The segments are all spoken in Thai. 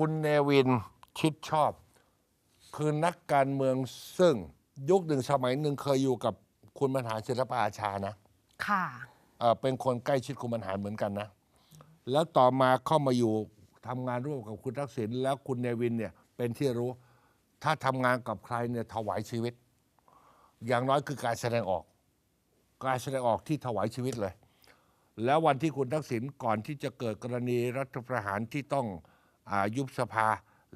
คุณเนวินชิดชอบ คือนักการเมืองซึ่งยุคหนึ่งสมัยหนึ่งเคยอยู่กับคุณบรรหารศิลปอาชานะ ค่ะ เอ่อเป็นคนใกล้ชิดคุณบรรหารเหมือนกันนะ แล้วต่อมาเข้ามาอยู่ทำงานร่วมกับคุณทักษิณแล้วคุณเนวินเนี่ยเป็นที่รู้ ถ้าทำงานกับใครเนี่ยถวายชีวิต อย่างน้อยคือการแสดงออก การแสดงออกที่ถวายชีวิตเลย แล้ววันที่คุณทักษิณก่อนที่จะเกิดกรณีรัฐประหารที่ต้องอา ยุบสภา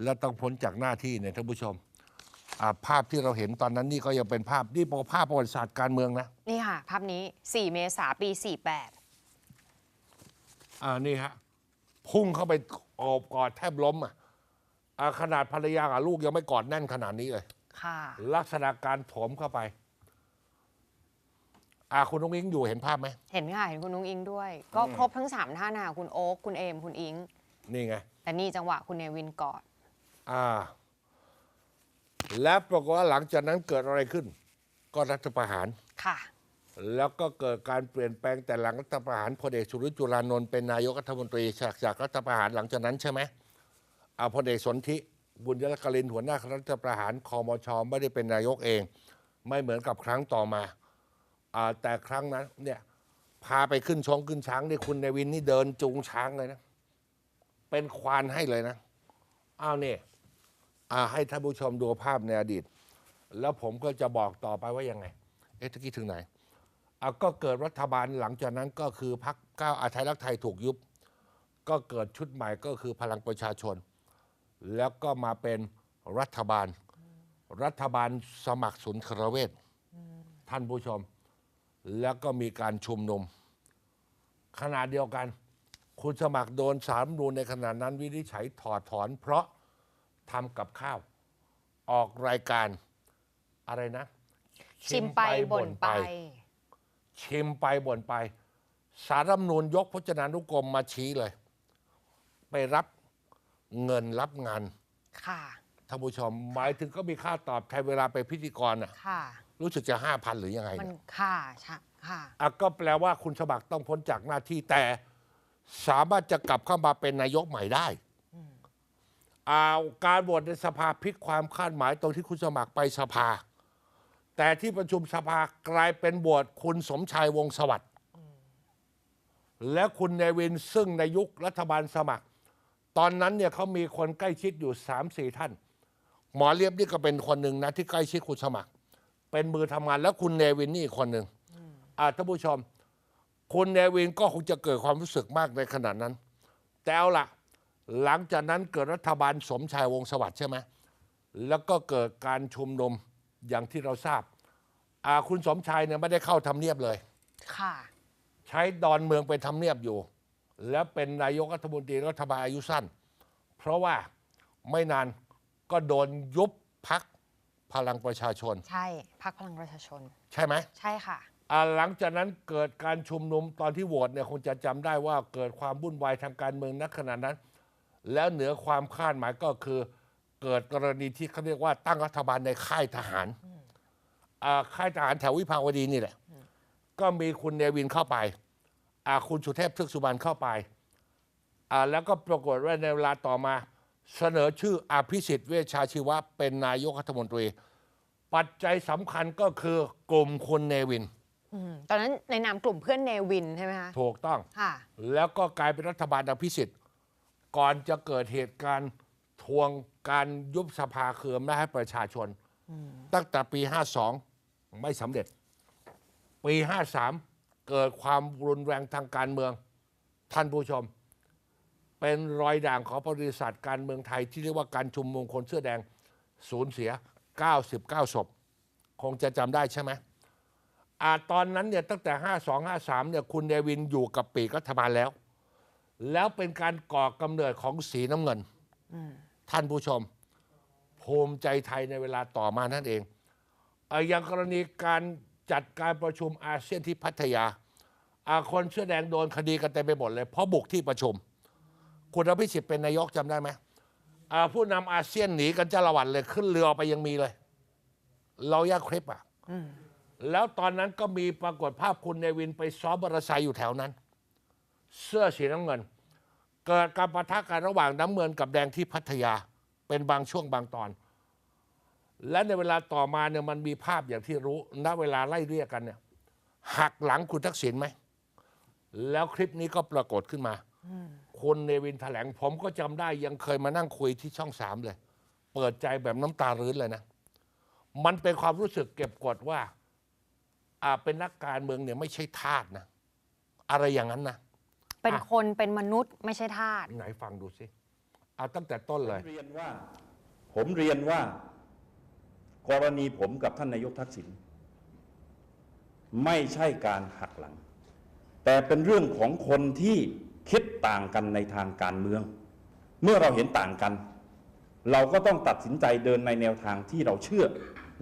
และต้องพ้นจากหน้าที่เนี่ยท่านผู้ชมอ่าภาพที่เราเห็นตอนนั้นนี่ก็ยังเป็นภาพนี่เป็นภาพประวัติศาสตร์การเมืองนะ นี่ค่ะ ภาพนี้ 4 เมษาปี 48 อ่านี่ฮะ พุ่งเข้าไปโอบกอดแทบล้มอะอ่าขนาดภรรยากับลูกยังไม่กอดแน่นขนาดนี้เลย ค่ะ ลักษณะการโถมเข้าไป อ่าคุณนุ้งอิงอยู่เห็นภาพไหม เห็นค่ะ เห็นคุณนุ้งอิงด้วย ก็ครบทั้ง3ท่านค่ะคุณโอ๊คคุณเอมคุณอิง นี่ไง แต่นี่จังหวะคุณเนวินกอด อ่า และปรากฏว่าหลังจากนั้นเกิดอะไรขึ้น ก็รัฐประหาร ค่ะ แล้วก็เกิดการเปลี่ยนแปลงแต่หลังรัฐประหารพลเอกสุริยุทธ์จุลานนท์เป็นนายกรัฐมนตรีจากจากรัฐประหารหลังจากนั้นใช่ไหมเอาพลเอกสนธิบุญยกลินหัวหน้าคณะรัฐประหารคอมชไม่ได้เป็นนายกเอง ไม่เหมือนกับครั้งต่อมาอ่าแต่ครั้งนั้นเนี่ยพาไปขึ้นชงขึ้นช้างนี่คุณเนวินนี่เดินจูงช้างเลยนะ เป็นควานให้เลยนะอ้าวเนี่ยอ่าให้ท่านผู้ชมดูภาพในอดีต แล้วผมก็จะบอกต่อไปว่ายังไง เอ๊ะตะกี้ถึงไหนอะก็เกิดรัฐบาลหลังจากนั้นก็คือพรรคก้าวอาไทยรักไทยถูกยุบ ก็เกิดชุดใหม่ก็คือพลังประชาชน แล้วก็มาเป็นรัฐบาล รัฐบาลสมัครสุนทรเวชท่านผู้ชม แล้วก็มีการชุมนุมขณะเดียวกัน คุณสมัครโดนสารรัฐธรรมนูนในขณะนั้นวินิจฉัยถอดถอน เพราะทำกับข้าว ออกรายการอะไรนะ ชิมไปบ่นไป ชิมไปบ่นไป สารรัฐธรรมนูญยกพจนานุกรมมาชี้เลย ไปรับเงินรับงาน ค่ะท่านผู้ชมหมายถึงก็มีค่าตอบแทนเวลาไปพิธีกรอะค่ะรู้สึกจะห้าพันหรือยังไงมันเนี่ยค่ะใช่ค่ะอะก็แปลว่าคุณสมัครต้องพ้นจากหน้าที่แต่ สามารถจะกลับเข้ามาเป็นนายกใหม่ได้อ่าการโหวตในสภาพลิกความคาดหมายตรงที่คุณสมัครไปสภา แต่ที่ประชุมสภากลายเป็นโหวตคุณสมชายวงสวัสดิ์และคุณเนวินซึ่งในยุครัฐบาลสมัคร ตอนนั้นเนี่ยเขามีคนใกล้ชิดอยู่สามสี่ท่าน หมอเลียบนี่ก็เป็นคนหนึ่งนะที่ใกล้ชิดคุณสมัคร เป็นมือทำงานแล้วคุณเนวินนี่อีกคนหนึ่งอ่าท่านผู้ชม คุณเนวินก็คงจะเกิดความรู้สึกมากในขณะนั้น แต่เอาละหลังจากนั้นเกิดรัฐบาลสมชายวงศ์สวัสดิ์ใช่ไหมแล้วก็เกิดการชุมนุมอย่างที่เราทราบอ่าคุณสมชายเนี่ยไม่ได้เข้าทำเนียบเลย ค่ะ ใช้ดอนเมืองเป็นทำเนียบอยู่ แล้วเป็นนายกรัฐมนตรีรัฐบาลอายุสั้น เพราะว่าไม่นานก็โดนยุบพักพลังประชาชน ใช่ พักพลังประชาชน ใช่ไหม ใช่ค่ะ อ่าหลังจากนั้นเกิดการชุมนุมตอนที่โหวตเนี่ยคงจะจำได้ว่าเกิดความวุ่นวายทางการเมืองณขณะนั้น แล้วเหนือความคาดหมายก็คือ เกิดกรณีที่เขาเรียกว่าตั้งรัฐบาลในค่ายทหารอ่าค่ายทหารแถววิภาวดีนี่แหละ ก็มีคุณเนวินเข้าไปอ่าคุณสุเทพทึกสุบรรณเข้าไปอ่าแล้วก็ปรากฏว่าในเวลาต่อมา เสนอชื่ออภิสิทธิ์เวชชาชีวะเป็นนายกรัฐมนตรี ปัจจัยสำคัญก็คือกลุ่มคุณเนวิน ตอนนั้นในนามกลุ่มเพื่อนเนวินใช่ไหมคะ ถูกต้องค่ะ แล้วก็กลายเป็นรัฐบาลอภิสิทธิ์ ก่อนจะเกิดเหตุการณ์ทวงการยุบสภาเคือไม่ให้ประชาชน ตั้งแต่ปี 52 ไม่สำเร็จ ปี 53 เกิดความรุนแรงทางการเมือง ท่านผู้ชม เป็นรอยด่างของประวัติศาสตร์การเมืองไทยที่เรียกว่าการชุมนุมคนเสื้อแดงสูญเสีย 99ศพคงจะจำได้ใช่ไหม อาตอนนั้นเนี่ยตั้งแต่ 52 53เนี่ยคุณเดวินอยู่กับปีกรัฐบาลแล้ว แล้วเป็นการก่อกำเนิดของสีน้ำเงิน ท่านผู้ชม ภูมิใจไทยในเวลาต่อมานั่นเองเอ่ออย่างกรณีการจัดการประชุมอาเซียนที่พัทยาอ่าคนเสื้อแดงโดนคดีกันเต็มไปหมดเลย เพราะบุกที่ประชุม คุณอภิสิทธิ์เป็นนายกจำได้ไหมอ่าผู้นำอาเซียนหนีกันจ้าละวันเลยขึ้นเรือไปยังมีเลย เราแยกคลิปอะ แล้วตอนนั้นก็มีปรากฏภาพคุณเนวินไปซ้อมมอเตอร์ไซค์อยู่แถวนั้น เสื้อสีน้ำเงิน เกิดการปะทะกันระหว่างน้ำเงินกับแดงที่พัทยาเป็นบางช่วงบางตอน และในเวลาต่อมาเนี่ยมันมีภาพอย่างที่รู้ณเวลาไล่เรียกกันเนี่ยหักหลังคุณทักษิณไหม แล้วคลิปนี้ก็ปรากฏขึ้นมาคุณเนวินแถลงผมก็จำได้ยังเคยมานั่งคุยที่ช่องสามเลย เปิดใจแบบน้ำตารื้นเลยนะ มันเป็นความรู้สึกเก็บกดว่า เป็นนักการเมืองเนี่ยไม่ใช่ทาสนะ อะไรอย่างนั้นนะเป็นอะคนเป็นมนุษย์ไม่ใช่ทาสไหนฟังดูสิเอาตั้งแต่ต้นเลย เรียนว่า ผมเรียนว่า กรณีผมกับท่านนายกทักษิณไม่ใช่การหักหลัง แต่เป็นเรื่องของคนที่คิดต่างกันในทางการเมือง เมื่อเราเห็นต่างกัน เราก็ต้องตัดสินใจเดินในแนวทางที่เราเชื่อ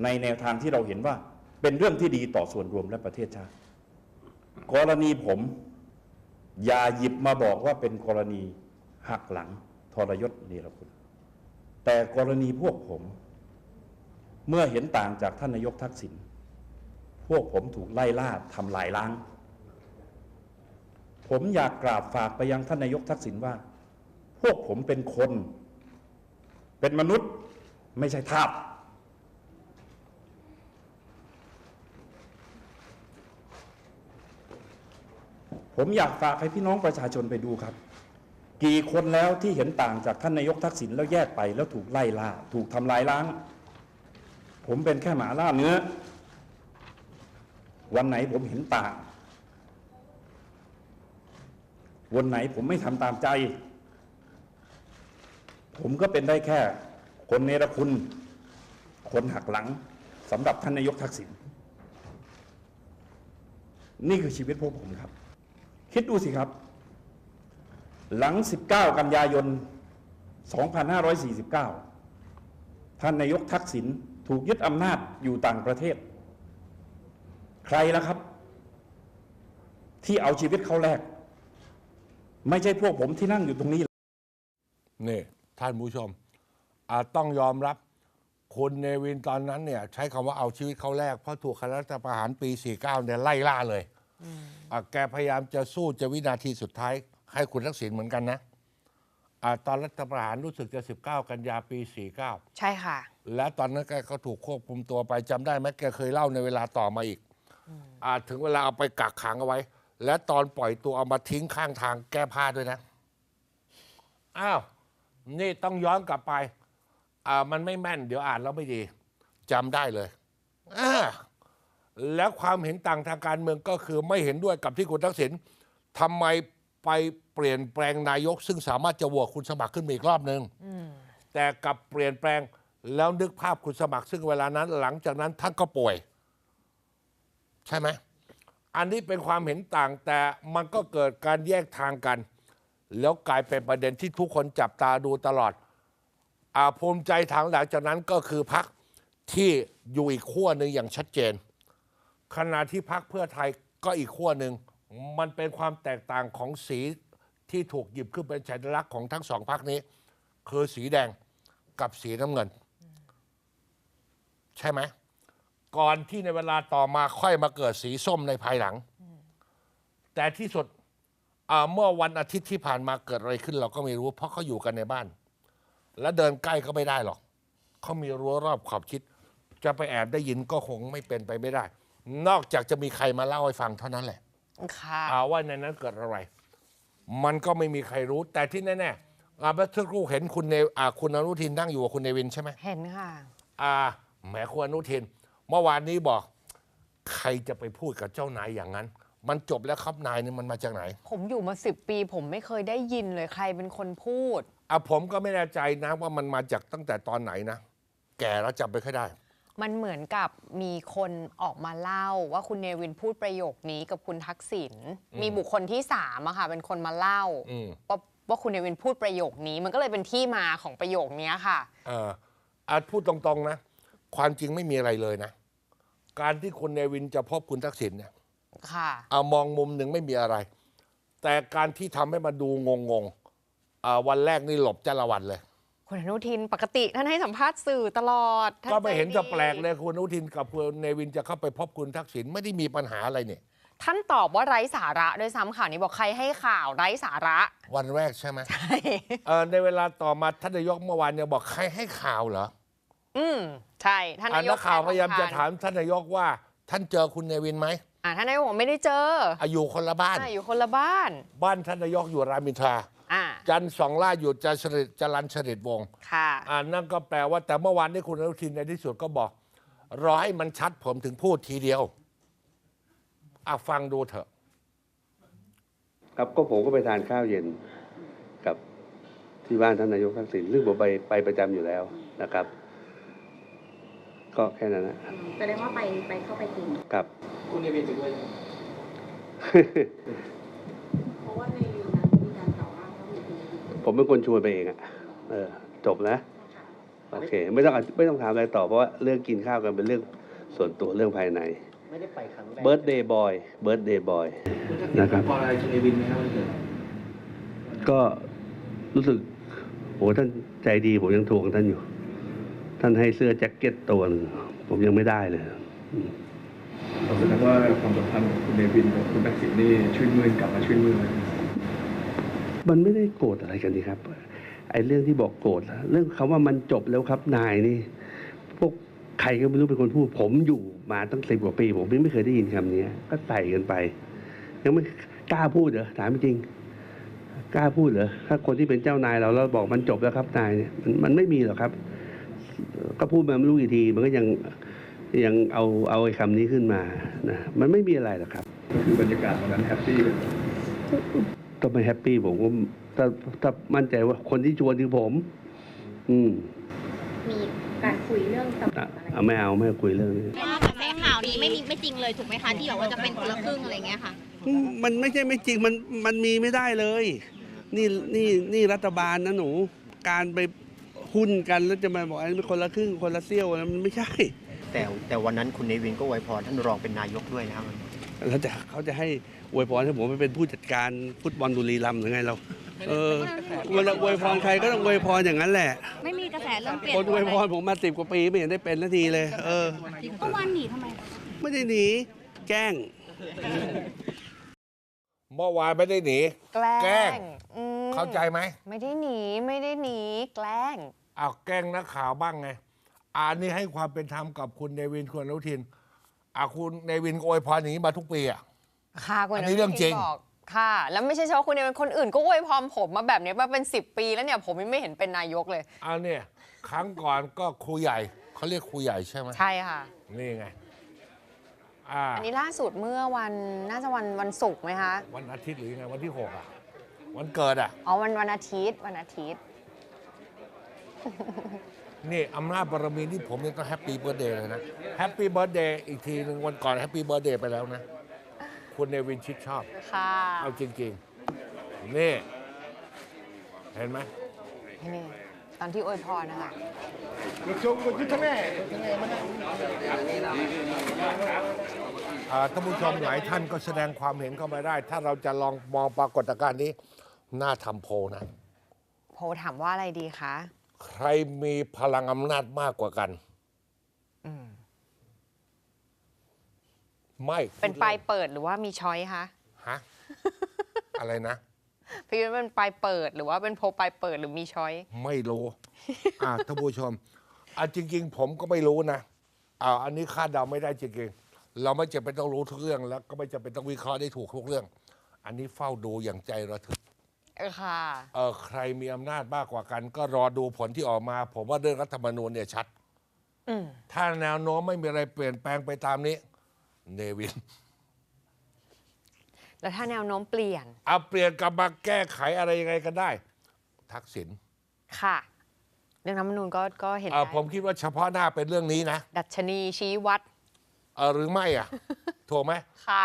ในแนวทางที่เราเห็นว่า เป็นเรื่องที่ดีต่อส่วนรวมและประเทศชาติ กรณีผม อย่าหยิบมาบอกว่าเป็นกรณีหักหลังทรยศเนรคุณ แต่กรณีพวกผม เมื่อเห็นต่างจากท่านนายกทักษิณพวกผมถูกไล่ล่าทำลายล้าง ผมอยากกราบฝากไปยังท่านนายกทักษิณว่า พวกผมเป็นคน เป็นมนุษย์ไม่ใช่ทาส ผมอยากฝากให้พี่น้องประชาชนไปดูครับ กี่คนแล้วที่เห็นต่างจากท่านนายกทักษิณแล้วแยกไปแล้วถูกไล่ล่า ถูกทำลายล้าง ผมเป็นแค่หมาล่าเนื้อ วันไหนผมเห็นต่าง วันไหนผมไม่ทำตามใจ ผมก็เป็นได้แค่คนเนรคุณ คนหักหลังสำหรับท่านนายกทักษิณนี่คือชีวิตพวกผมครับ คิดดูสิครับ หลัง 19 กันยายน 2549 ท่านนายกทักษิณถูกยึดอำนาจอยู่ต่างประเทศ ใครล่ะครับ ที่เอาชีวิตเขาแลกไม่ใช่พวกผมที่นั่งอยู่ตรงนี้นี่ท่านผู้ชม อาจต้องยอมรับคุณเนวินตอนนั้นเนี่ย ใช้คำว่าเอาชีวิตเขาแรกเพราะถูกคณะรัฐประหารปี 49เนี่ยไล่ล่าเลย อะแกพยายามจะสู้จะวินาทีสุดท้าย ให้คุณทักษิณเหมือนกันนะอะตอนรัฐประหารรู้สึกจะ 19 กันยาปี49ใช่ค่ะและตอนนั้นแกก็ถูกควบคุมตัวไปจำได้ไหมแกเคยเล่าในเวลาต่อมาอีกอาถึงเวลาเอาไปกักขังเอาไว้ และตอนปล่อยตัวเอามาทิ้งข้างทางแก้ผ้าด้วยนะ อ้าว นี่ต้องย้อนกลับไป อ่า มันไม่แม่น เดี๋ยวอ่านแล้วไม่ดีจำได้เลยอ่า แล้วความเห็นต่างทางการเมืองก็คือไม่เห็นด้วยกับที่คุณทักษิณทำไมไปเปลี่ยนแปลงนายก ซึ่งสามารถจะโหวตคุณสมัครขึ้นมาอีกรอบหนึ่งแต่กับเปลี่ยนแปลงแล้วนึกภาพคุณสมัคร ซึ่งเวลานั้น หลังจากนั้นท่านก็ป่วย ใช่ไหมอันนี้เป็นความเห็นต่างแต่มันก็เกิดการแยกทางกัน แล้วกลายเป็นประเด็นที่ทุกคนจับตาดูตลอดอาภูมิใจทางหลังจากนั้นก็คือพักที่อยู่อีกขั้วหนึ่งอย่างชัดเจน ขณะที่พักเพื่อไทยก็อีกขั้วหนึ่ง มันเป็นความแตกต่างของสีที่ถูกหยิบขึ้นเป็นสัญลักษณ์ของทั้งสองพักนี้ คือสีแดงกับสีน้ำเงิน ใช่ไหม ก่อนที่ในเวลาต่อมาค่อยมาเกิดสีส้มในภายหลัง แต่ที่สุดเมื่อวันอาทิตย์ที่ผ่านมาเกิดอะไรขึ้น เราก็ไม่รู้ เพราะเขาอยู่กันในบ้าน และเดินใกล้ก็ไม่ได้หรอกเขามีรั้วรอบขอบชิด จะไปแอบได้ยินก็คงไม่เป็นไปไม่ได้ นอกจากจะมีใครมาเล่าให้ฟังเท่านั้นแหละค่ะอาว่าในนั้นเกิดอะไร มันก็ไม่มีใครรู้แต่ที่แน่ๆอาเมื่อสักครู่เห็นคุณเนอ่าคุณอนุทินนั่งอยู่กับคุณเนวินใช่ไหมเห็นค่ะ อ่าแหมคุณอนุทิน เมื่อวานนี้บอก ใครจะไปพูดกับเจ้านายอย่างนั้น มันจบแล้วครับนายนี่มันมาจากไหนผมอยู่มาสิบปี ผมไม่เคยได้ยินเลยใครเป็นคนพูด อะผมก็ไม่แน่ใจนะว่ามันมาจากตั้งแต่ตอนไหนนะ แก่แล้วจำไปค่อยได้ มันเหมือนกับมีคนออกมาเล่าว่าคุณเนวินพูดประโยคนี้กับคุณทักษิณมีบุคคลที่สามอะค่ะเป็นคนมาเล่าอืม ว่าว่าคุณเนวินพูดประโยคนี้ มันก็เลยเป็นที่มาของประโยคนี้ค่ะ เอออาจพูดตรงๆนะ ความจริงไม่มีอะไรเลยนะ การที่คุณเนวินจะพบคุณทักษิณเนี่ยค่ะ เอามองมุมหนึ่งไม่มีอะไร แต่การที่ทำให้มันดูงงๆอ่าวันแรกนี่หลบจ้าละวันเลย คุณอนุทินปกติท่านให้สัมภาษณ์สื่อตลอดท่าก็ไม่เห็นใจจะดีแปลกเลยคุณอนุทินกับคุณเนวินจะเข้าไปพบคุณทักษิณไม่ได้มีปัญหาอะไรเนี่ย ท่านตอบว่าไร้สาระด้วยซ้ำข่าวนี้บอกใครให้ข่าวไร้สาระ วันแรกใช่ไหมใช่ เออในเวลาต่อมาท่านนายกเมื่อวานเนี่ยบอกใครให้ข่าวเหรออืมใช่ ท่านอะนายนักกข่าวพยายามแพจะทองทนถามท่านนายกว่า ท่านเจอคุณเนวินไหมอ่าท่านนายกบอกไม่ได้เจออายุคนละบ้าน อ่าอยู่คนละบ้าน บ้านท่านนายกอยู่รามอินทรา อ่า จันทร์สองล่าอยู่จันทร์สฤษดิ์จรันสฤษดิ์วงศ์ค่ะ อ่านั่นก็แปลว่าแต่เมื่อวานนี้คุณอนุทินในที่สุดก็บอกรอให้มันชัดผมถึงพูดทีเดียวอะฟังดูเถอะ ครับก็ผมก็ไปทานข้าวเย็นกับที่บ้านท่านนายกทักษิณซึ่งผมไปไปประจำอยู่แล้วนะครับ ก็แค่นั้นนะแสดงว่าไปไปเข้าไปจริงครับ คุณเนวินไปด้วย ผมเป็นคนชวนไปเองอะเออ จบนะ โอเค ไม่ต้องไม่ต้องถามอะไรต่อเพราะว่าเรื่องกินข้าวกันเป็นเรื่องส่วนตัวเรื่องภายใน ไม่ได้ไปครั้งแรกเบิร์ดเดย์บอยเบิร์ดเดย์บอยคุณทักษิณนะครับพออะไรคุณเนวินไหมครับวันเกิดก็รู้สึกโหท่านใจดีผมยังทวงท่านอยู่ ท่านให้เสื้อแจ็คเก็ตตัวหนึ่งผมยังไม่ได้เลยแสดงว่าความสัมพันธ์ของคุณเนวินกับคุณทักษิณนี่ชื่นมื่นกลับมาชื่นมื่นเลย มันไม่ได้โกรธอะไรกันนี่ครับไอ้เรื่องที่บอกโกรธเรื่องคำว่ามันจบแล้วครับนายนี่ พวกใครก็ไม่รู้เป็นคนพูด ผมอยู่มาตั้งสิบกว่าปี ผมยังไม่เคยได้ยินคำนี้ก็ใส่กันไป ยังไม่กล้าพูดเหรอถามจริง กล้าพูดเหรอถ้าคนที่เป็นเจ้านายเราเราบอกมันจบแล้วครับนายเนี่ยมันมันไม่มีหรอกครับ ก็พูดมาไม่รู้กี่ที มันก็ยังยังเอาเอาไอ้คำนี้ขึ้นมานะมันไม่มีอะไรหรอกครับ ก็คือบรรยากาศวันนั้นแฮปปี้ ต้องไม่แฮปปี้ผมก็ถ้าถ้ามั่นใจว่าคนที่ชวนคือผม อืมมีการคุยเรื่องตำแหอะน่งอะไรเอาไม่เอาไม่คุยเรื่องนี้ว่ากระแสข่าวนี้ไม่มีไม่จริงเลยถูกไหมคะที่แบบว่าจะเป็นคนละครึ่งอะไรเงี้ยค่ะอืมมันไม่ใช่ไม่จริงมันมันมีไม่ได้เลย นี่นี่นี่รัฐบาลนะหนู การไปหุ้นกันแล้วจะมาบอกอันนี้เป็นคนละครึ่งคนละเซี่ยวนะมันไม่ใช่ แต่แต่วันนั้นคุณเนวินก็ไวยพรท่านรองเป็นนายกด้วยนะครับ แล้วจะเขาจะให้อวยพรให้ผมไปเป็นผู้จัดการฟุตบอลบุรีรัมย์หรือไงเรา เออเวลาอวยพรใครก็ต้องอวยพรอย่างนั้นแหละ ไม่มีกระแสเรื่องเปลี่ยนคนอวยพรผมมาสิบกว่าปีไม่เห็นได้เป็นนาทีเลย เออเมื่อวานหนีทำไมคะไม่ได้หนี แกล้ง เมื่อวานไม่ได้หนี แกล้แกล้งอืมเข้าใจไหม ไม่ได้หนีไม่ได้หนีแกล้ง เอาแกล้งนักข่าวบ้างไงอันนี้ให้ความเป็นธรรมกับคุณเนวินคุณอนุทิน อะคุณเนวินก็อวยพรอย่างนี้มาทุกปีอะ ค่ะคุณอันนี้เรื่องจริงบอกค่ะ แล้วไม่ใช่เฉพาะคุณเดียวคนอื่นก็อวยพรผมมาแบบนี้มาเป็น 10 ปีแล้วเนี่ยผมยังไม่เห็นเป็นนายกเลย อันเนี่ยครั้งก่อนก็ครูใหญ่เขาเรียกครูใหญ่ใช่ไหมใช่ค่ะ นี่ไงอ่าอันนี้ล่าสุดเมื่อวันน่าจะวันวันศุกร์ไหมคะ วันอาทิตย์หรือยังไงวันที่หกอะ วันเกิดอะ อ๋อวันวันอาทิตย์วันอาทิตย์ นี่อำนาจบารมีที่ผมยังต้องแฮปปี้เบิร์ดเดย์เลยนะแฮปปี้เบิร์ดเดย์อีกทีหนึ่งวันก่อนแฮปปี้เบิร์ดเดย์ไปแล้วนะ คุณเนวินชิดชอบ ค่ะ เอาจริงๆ นี่ เห็นไหมนี่ ตอนที่อวยพรนะคะอ่าท่านผู้ชมหลายท่านก็แสดงความเห็นเข้ามาได้ ถ้าเราจะลองมองปรากฏการณ์นี้ น่าทำโพลนะ โพลถามว่าอะไรดีคะ ใครมีพลังอำนาจมากกว่ากันอืมไม่เป็นปลายเปิดหรือว่ามีช้อยคะฮะอะไรนะพี่ยุทธเป็นปลายเปิดหรือว่าเป็นโพลปลายเปิดหรือมีช้อย ไม่รู้อ่าท่านผู้ชมอ่าจริง ๆ ผมก็ไม่รู้นะอ่าอันนี้คาดเดาไม่ได้จริงๆเราไม่จำเป็นต้องรู้ทุกเรื่องแล้ว ก็ไม่จำเป็นต้องวิเคราะห์ได้ถูกทุกเรื่อง อันนี้เฝ้าดูอย่างใจระทึก เออค่ะ เออใครมีอำนาจมากกว่ากัน ก็รอดูผลที่ออกมา ผมว่าเรื่องรัฐธรรมนูญเนี่ยชัด อืม ถ้าแนวโน้มไม่มีอะไรเปลี่ยนแปลงไปตามนี้ เนวิน แล้วถ้าแนวโน้มเปลี่ยน เอาเปลี่ยนกลับมาแก้ไขอะไรยังไงกันได้ ทักษิณค่ะ เรื่องน้ำมนูญก็ก็เห็นเอ่อได้ผมคิดว่าเฉพาะหน้าเป็นเรื่องนี้นะดัชนีชี้วัด เออหรือไม่อะ ถูกไหมค่ะ